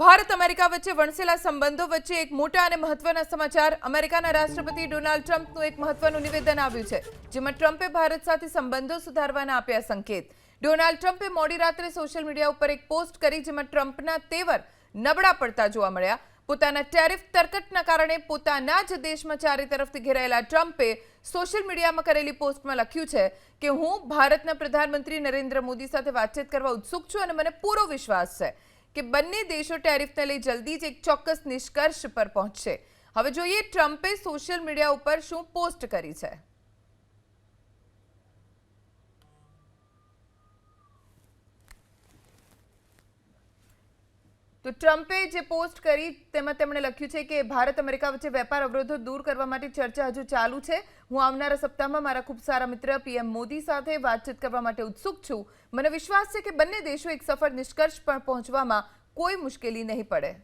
Bharat America વચ્ચે વણસેલા સંબંધો વચ્ચે એક મોટા અને મહત્વના સમાચાર. અમેરિકાના રાષ્ટ્રપતિ ડોનાલ્ડ ટ્રમ્પનું એક મહત્વનું નિવેદન આવ્યું છે, જેમાં ટ્રમ્પે ભારત સાથે સંબંધો સુધારવાના આપ્યા સંકેત. ડોનાલ્ડ ટ્રમ્પે મોડી રાત્રે સોશિયલ મીડિયા ઉપર એક પોસ્ટ કરી જેમાં ટ્રમ્પના તેવર નબળા પડતા જોવા મળ્યા. પોતાના ટેરિફ તરકટના કારણે પોતાના જ દેશમાં ચારે તરફથી ઘેરાયેલા ટ્રમ્પે સોશિયલ મીડિયામાં કરેલી પોસ્ટમાં લખ્યું છે કે, હું ભારતના પ્રધાનમંત્રી નરેન્દ્ર મોદી સાથે વાતચીત કરવા ઉત્સુક છું અને મને પૂરો વિશ્વાસ છે. કે બંને દેશો ટેરિફને લઈ જલ્દી જ એક ચોક્કસ નિષ્કર્ષ પર પહોંચશે. હવે જોઈએ ટ્રમ્પે સોશિયલ મીડિયા ઉપર શું પોસ્ટ કરી છે. તો ટ્રમ્પે જે પોસ્ટ કરી, તેમાં તેમણે લખ્યું છે કે ભારત અમેરિકા વચ્ચે વેપાર અવરોધો દૂર કરવા માટે ચર્ચા હજુ ચાલુ છે. હું આવનારા સપ્તાહમાં મારા ખૂબ સારા મિત્ર પીએમ મોદી સાથે વાતચીત કરવા માટે ઉત્સુક છું. મને વિશ્વાસ છે કે બંને દેશો એક સફળ નિષ્કર્ષ પર પહોંચવામાં કોઈ મુશ્કેલી નહીં પડે.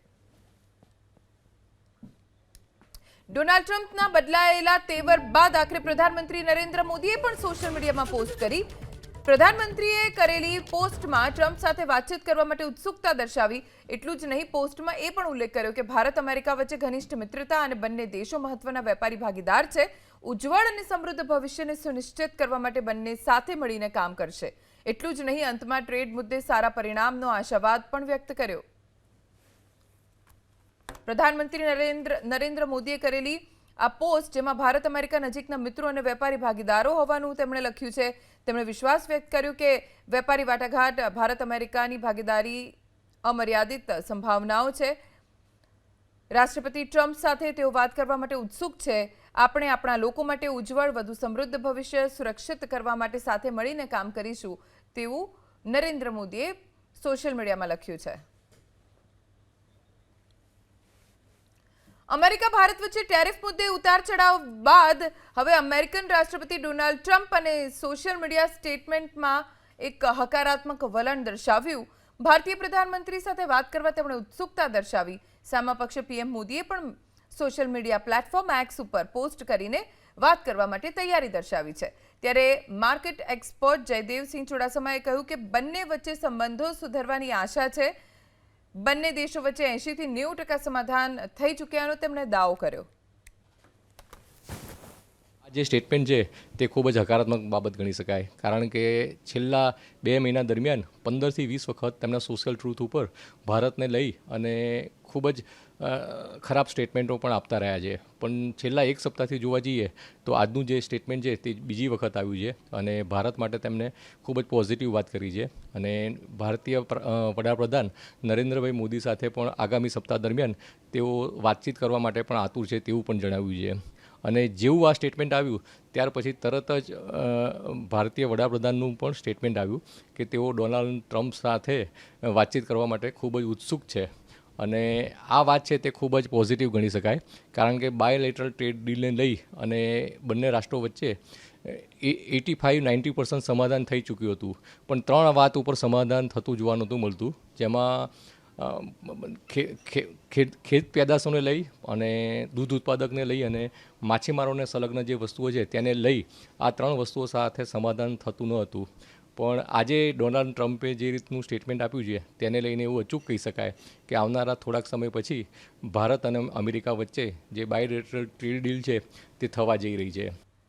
ડોનાલ્ડ ટ્રમ્પના બદલાયેલા તેવર બાદ આખરે પ્રધાનમંત્રી નરેન્દ્ર મોદીએ પણ સોશિયલ મીડિયામાં પોસ્ટ કરી. પ્રધાનમંત્રીએ કરેલી પોસ્ટમાં ટ્રમ્પ સાથે વાતચીત કરવા માટે ઉત્સુકતા દર્શાવી. એટલું જ નહીં, પોસ્ટમાં એ પણ ઉલ્લેખ કર્યો કે ભારત અમેરિકા વચ્ચે ઘનિષ્ઠ મિત્રતા અને બંને દેશો મહત્વના વેપારી ભાગીદાર છે. ઉજ્જવળ અને સમૃદ્ધ ભવિષ્યને સુનિશ્ચિત કરવા માટે બંને સાથે મળીને કામ કરશે. એટલું જ નહીં, અંતમાં ટ્રેડ મુદ્દે સારા પરિણામનો આશાવાદ પણ વ્યક્ત કર્યો. પ્રધાનમંત્રી નરેન્દ્ર નરેન્દ્ર મોદીએ કરેલી આ પોસ્ટ જેમાં ભારત અમેરિકા નજીકના મિત્રો અને વેપારી ભાગીદારો હોવાનું તેમણે લખ્યું છે. તેમણે વિશ્વાસ વ્યક્ત કર્યો કે વેપારી વાટાઘાટ ભારત અમેરિકાની ભાગીદારી અમર્યાદિત સંભાવનાઓ છે. રાષ્ટ્રપતિ ટ્રમ્પ સાથે તેઓ વાત કરવા માટે ઉત્સુક છે. આપણે આપણા લોકો માટે ઉજ્જવળ, વધુ સમૃદ્ધ ભવિષ્ય સુરક્ષિત કરવા માટે સાથે મળીને કામ કરીશું તેવું નરેન્દ્ર મોદીએ સોશિયલ મીડિયામાં લખ્યું છે. અમેરિકા, ભારત વચ્ચે ટેરિફ મુદ્દે ઉતાર ચઢાવ બાદ હવે અમેરિકન રાષ્ટ્રપતિ ડોનાલ્ડ ટ્રમ્પ અને સોશિયલ મીડિયા સ્ટેટમેન્ટમાં એક હકારાત્મક વલણ દર્શાવ્યું. ભારતીય પ્રધાનમંત્રી સાથે વાત કરવા તેમણે ઉત્સુકતા દર્શાવી. સામા પક્ષે પીએમ મોદીએ પણ સોશિયલ મીડિયા પ્લેટફોર્મ એક્સ ઉપર પોસ્ટ કરીને વાત કરવા માટે તૈયારી દર્શાવી છે. ત્યારે માર્કેટ એક્સપર્ટ જયદેવસિંહ ચુડાસમાએ કહ્યું કે બંને વચ્ચે સંબંધો સુધરવાની આશા છે. બંને દેશો વચ્ચે એંશીથી નેવું ટકા સમાધાન થઈ ચૂક્યાનો તેમણે દાવો કર્યો. જે સ્ટેટમેન્ટ છે, તે ખૂબ જ હકારાત્મક બાબત ગણી શકાય. કારણ કે છેલ્લા બે મહિના દરમિયાન પંદરથી વીસ વખત તેમના સોશિયલ ટ્રુથ ઉપર ભારતને લઈ અને ખૂબ જ ખરાબ સ્ટેટમેન્ટો પણ આપતા રહ્યા છે. પણ છેલ્લા એક સપ્તાહથી જોવા જઈએ તો આજનું જે સ્ટેટમેન્ટ છે તે બીજી વખત આવ્યું છે અને ભારત માટે તેમણે ખૂબ જ પોઝિટિવ વાત કરી છે. અને ભારતીય વડાપ્રધાન નરેન્દ્રભાઈ મોદી સાથે પણ આગામી સપ્તાહ દરમિયાન તેઓ વાતચીત કરવા માટે પણ આતુર છે તેવું પણ જણાવ્યું છે. અને જેવું આ સ્ટેટમેન્ટ આવ્યું, ત્યાર પછી તરત જ ભારતીય વડાપ્રધાનનું પણ સ્ટેટમેન્ટ આવ્યું કે તેઓ ડોનાલ્ડ ટ્રમ્પ સાથે વાતચીત કરવા માટે ખૂબ જ ઉત્સુક છે. અને આ વાત છે તે ખૂબ જ પોઝિટિવ ગણી શકાય. કારણ કે બાયોલેટરલ ટ્રેડ ડીલને લઈ અને બંને રાષ્ટ્રો વચ્ચે એટી ફાઇવ નાઇન્ટી પર્સન્ટ સમાધાન થઈ ચૂક્યું હતું. પણ ત્રણ વાત ઉપર સમાધાન થતું જોવા નહોતું મળતું. જેમાં ખેત પેદાશોને લઈ અને દૂધ ઉત્પાદકને લઈ અને માછીમારોને સંલગ્ન જે વસ્તુઓ છે તેને લઈ આ ત્રણ વસ્તુઓ સાથે સમાધાન થતું ન હતું. પણ આજે ડોનાલ્ડ ટ્રમ્પે જે રીતનું સ્ટેટમેન્ટ આપ્યું છે, તેને લઈને એવું અચૂક કહી શકાય કે આવનારા થોડાક સમય પછી ભારત અને અમેરિકા વચ્ચે જે બાયલેટરલ ટ્રેડ ડીલ છે, તે થવા જઈ રહી છે.